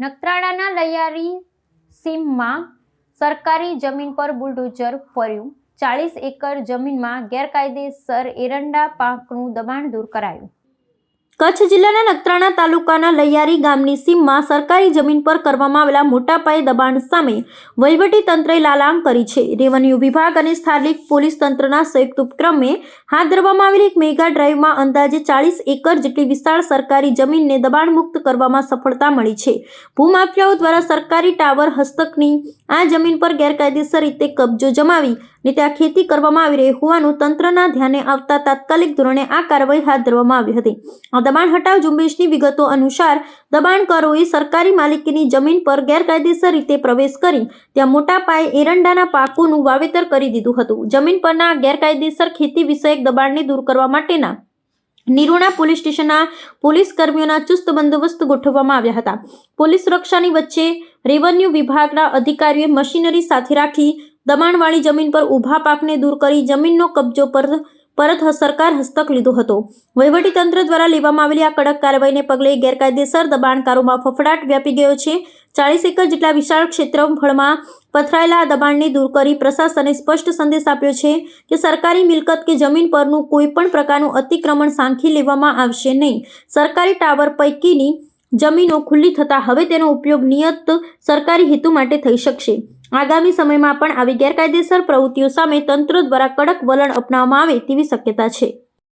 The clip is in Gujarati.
નખત્રાણાના લૈયારી સીમમાં સરકારી જમીન પર બુલડોઝર ફર્યું. ચાલીસ એકર જમીનમાં ગેરકાયદેસર એરંડા પાકનું દબાણ દૂર કરાયું. કચ્છ જિલ્લાના નખત્રાણા તાલુકાના લૈયારી ગામની સીમમાં સરકારી જમીન પર કરવામાં આવેલા મોટા પાયે દબાણ સામે વહીવટી તંત્રે લાલામ કરી છે. રેવન્યુ વિભાગ અને સ્થાનિક પોલીસ તંત્રના સંયુક્ત ઉપક્રમે હાથ ધરવામાં આવેલી એક મેગા ડ્રાઈવમાં અંદાજે ચાલીસ એકર જેટલી વિશાળ સરકારી જમીનને દબાણમુક્ત કરવામાં સફળતા મળી છે. ભૂમાફિયાઓ દ્વારા સરકારી ટાવર હસ્તકની આ જમીન પર ગેરકાયદેસર રીતે કબજો જમાવી ને ત્યાં ખેતી કરવામાં આવી રહી હોવાનું તંત્રના ધ્યાને આવતા તાત્કાલિક ધોરણે આ કાર્યવાહી હાથ ધરવામાં આવી હતી. આ દબાણ હટાવ ઝુંબેશની વિગતો અનુસાર દબાણકારોએ સરકારી માલિકીની જમીન પર ગેરકાયદેસર રીતે પ્રવેશ કરી ત્યાં મોટા પાયે એરંડાના પાકોનું વાવેતર કરી દીધું હતું. જમીન પરના ગેરકાયદેસર ખેતી વિષયક દબાણને દૂર કરવા માટેના નિરોણા પોલીસ સ્ટેશનના પોલીસ કર્મીઓના ચુસ્ત બંદોબસ્ત ગોઠવવામાં આવ્યા હતા. પોલીસ સુરક્ષાની વચ્ચે રેવન્યુ વિભાગના અધિકારીઓએ મશીનરી સાથે રાખી દબાણવાળી જમીન પર ઊભા પાકને દૂર કરી જમીનનો કબજો પર પરત સરકાર હસ્તક લીધો હતો. વહીવટીતંત્ર દ્વારા લેવામાં આવેલી આ કડક કાર્યવાહીને પગલે ગેરકાયદેસર દબાણકારોમાં ફફડાટ વ્યાપી ગયો છે. ચાળીસ એકર જેટલા વિશાળ ક્ષેત્રફળમાં પથરાયેલા આ દબાણને દૂર કરી પ્રશાસને સ્પષ્ટ સંદેશ આપ્યો છે કે સરકારી મિલકત કે જમીન પરનું કોઈપણ પ્રકારનું અતિક્રમણ સાંખી લેવામાં આવશે નહીં. સરકારી ટાવર પૈકીની જમીનો ખુલ્લી થતાં હવે તેનો ઉપયોગ નિયત સરકારી હેતુ માટે થઈ શકશે. આગામી સમયમાં પણ આવી ગેરકાયદેસર પ્રવૃત્તિઓ સામે તંત્ર દ્વારા કડક વલણ અપનાવવામાં આવે તેવી શક્યતા છે.